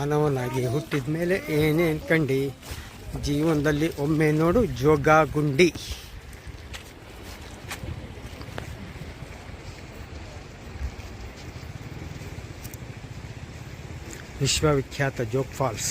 ಮಾನವನಾಗಿ ಹುಟ್ಟಿದ ಮೇಲೆ ಏನೇ ಅನ್ಕಂಡು ಜೀವನದಲ್ಲಿ ಒಮ್ಮೆ ನೋಡು ಜೋಗ ಗುಂಡಿ ವಿಶ್ವವಿಖ್ಯಾತ ಜೋಗ್ ಫಾಲ್ಸ್.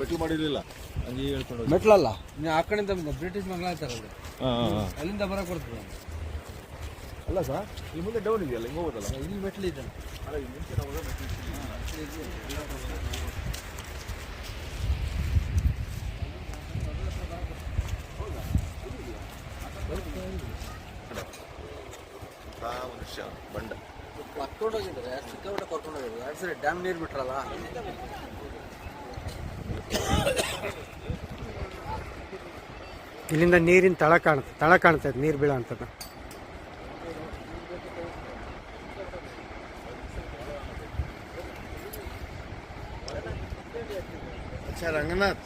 ಮೆಟ್ಲು ಮಾಡಿರಲಿಲ್ಲ. ಹಂಗೆ ಹೇಳ್ಕೊಂಡು. ಮೆಟ್ಲಲ್ಲ? ನೀವು ಆ ಕಡೆಯಿಂದ ಬ್ರಿಟಿಷ್ ಮಂಗಳ ಅವ್ರು ಹಾ, ಹಾ. ಅಲ್ಲಿಂದ ಬರಕ್ಕೆ ಬರ್ತದೆ. ಅಲ್ಲ ಸರ್ ಈ ಮುಂದೆ ಡೌನ್ ಇದೆಯಲ್ಲ ಹಿಂಗೆ ಹೋಗೋದಲ್ಲ? ಇಲ್ಲಿ ಮೆಟ್ಲು ಇದೆ. ಆ ಮನುಷ್ಯ ಬಂಡ ಕರ್ಕೊಂಡೋಗಿದ್ದಾರೆ ಸಿಕ್ಕಾಪಟ್ಟೆ ಕರ್ಕೊಂಡೋಗಿದ್ದಾರೆ. ಡ್ಯಾಮ್ ನೀರು ಬಿಟ್ರಲ್ಲ. ಇಲ್ಲಿಂದ ನೀರಿನ ತಳ ಕಾಣುತ್ತೆ ತಳ ಕಾಣ್ತದೆ ನೀರು ಬೀಳೋ ಅಂಥದ್ದು अच्छा रंगनाथ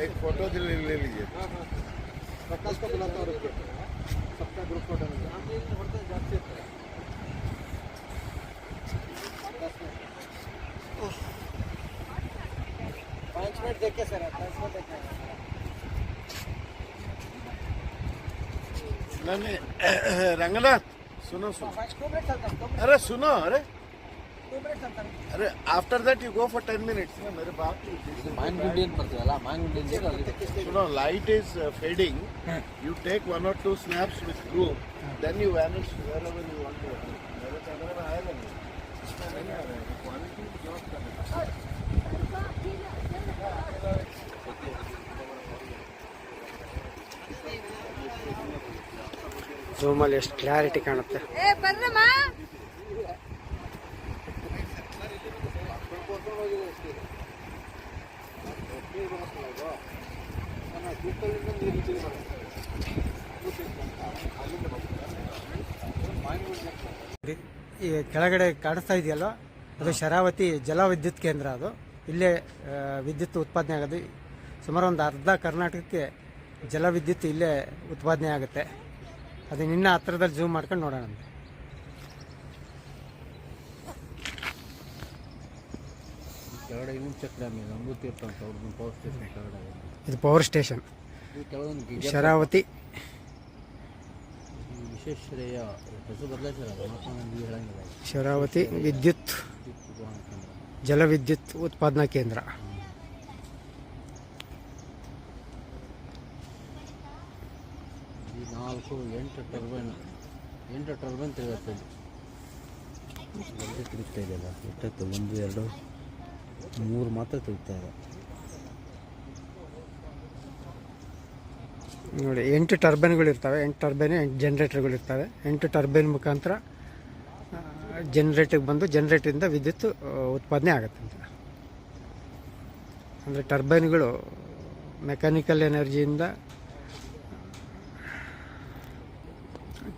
एक फोटो ले ले लीजिए ಪ್ರಕಾಶ್ ಕಪಿಲ್ ಅಂತ ಅವ್ರು ಸಪ್ತ ಗ್ರೂಪ್ ಫೋಟೋ ಜಾಸ್ತಿ ಇರ್ತಾರೆ पाँच मिनट देखे सर पाँच मिनट देखे नहीं रंगनाथ सुनो सुनो। अरे सुनो अरे। अरे after that you go for ten minute मेरे बाप सुनो light is fading you take one or two snaps with group then you vanish wherever you want to मेरे में आएगा नहीं। क्वालिटी जॉब ಝೂಮಲ್ಲಿ ಎಷ್ಟು ಕ್ಲಾರಿಟಿ ಕಾಣುತ್ತೆ. ಈ ಕೆಳಗಡೆ ಕಾಣಿಸ್ತಾ ಇದೆಯಲ್ಲ? ಅದು ಶರಾವತಿ ಜಲವಿದ್ಯುತ್ ಕೇಂದ್ರ ಅದು. ಇಲ್ಲೇ ವಿದ್ಯುತ್ ಉತ್ಪಾದನೆ ಆಗೋದು. ಸುಮಾರು ಒಂದು ಅರ್ಧ ಕರ್ನಾಟಕಕ್ಕೆ ಜಲವಿದ್ಯುತ್ ಇಲ್ಲೇ ಉತ್ಪಾದನೆ ಆಗುತ್ತೆ. ಅದು ನಿನ್ನ ಹತ್ರದಲ್ಲಿ ಜೂಮ್ ಮಾಡ್ಕೊಂಡು ನೋಡೋಣ. ಕೆಳಗಡೆ ಇದೆ ಅವ್ರದ್ದು ಪವರ್ ಸ್ಟೇಷನ್ ಕೆಳಗಡೆ ಇದು. ಪವರ್ ಸ್ಟೇಷನ್ ಇದು ಕೆಳಗೊಂದು ಶರಾವತಿ. ವಿಶ್ವೇಶ್ವರಯ್ಯ ಹೆಸರು ಬದಲಾಯಿಸಿಲ್ಲ ಮಹಾತ್ಮ ಶರಾವತಿ ವಿದ್ಯುತ್. ಜಲವಿದ್ಯುತ್ ಉತ್ಪಾದನಾ ಕೇಂದ್ರ ಈ ನಾಲ್ಕು, ಎಂಟು ಟರ್ಬೈನ್ ಎಂಟು ಟರ್ಬೈನ್ ತಿರುಗುತ್ತೆ ಇಲ್ಲಿ ಒಂದೇ ತಿರುಗ್ತಾ ಇದೆಯಲ್ಲ ಎಷ್ಟಾಯ್ತು ಒಂದು, ಎರಡು, ಮೂರು ಮಾತ್ರ ತಿರುಗ್ತಾ ಇದೆ ನೋಡಿ, ಎಂಟು ಟರ್ಬೈನ್ಗಳು ಇರ್ತವೆ. ಎಂಟು ಟರ್ಬೈನ್, ಎಂಟು ಜನ್ರೇಟರ್ಗಳು ಇರ್ತವೆ. ಎಂಟು ಟರ್ಬೈನ್ ಮುಖಾಂತರ ಜನ್ರೇಟಿಗೆ ಬಂದು ಜನ್ರೇಟರಿಂದ ವಿದ್ಯುತ್ ಉತ್ಪಾದನೆ ಆಗುತ್ತೆ ಅಂತ. ಅಂದರೆ ಟರ್ಬೈನ್ಗಳು ಮೆಕ್ಯಾನಿಕಲ್ ಎನರ್ಜಿಯಿಂದ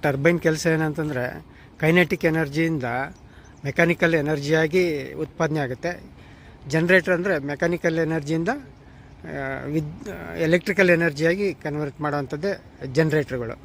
ಟರ್ಬೈನ್ ಕೆಲಸ ಏನಂತಂದರೆ ಕೈನೆಟಿಕ್ ಎನರ್ಜಿಯಿಂದ ಮೆಕ್ಯಾನಿಕಲ್ ಎನರ್ಜಿಯಾಗಿ ಉತ್ಪಾದನೆ ಆಗುತ್ತೆ. ಜನ್ರೇಟರ್ ಅಂದರೆ ಮೆಕ್ಯಾನಿಕಲ್ ಎನರ್ಜಿಯಿಂದ ವಿದ್ ಎಲೆಕ್ಟ್ರಿಕಲ್ ಎನರ್ಜಿಯಾಗಿ ಕನ್ವರ್ಟ್ ಮಾಡೋವಂಥದ್ದೇ ಜನ್ರೇಟ್ರ್ಗಳು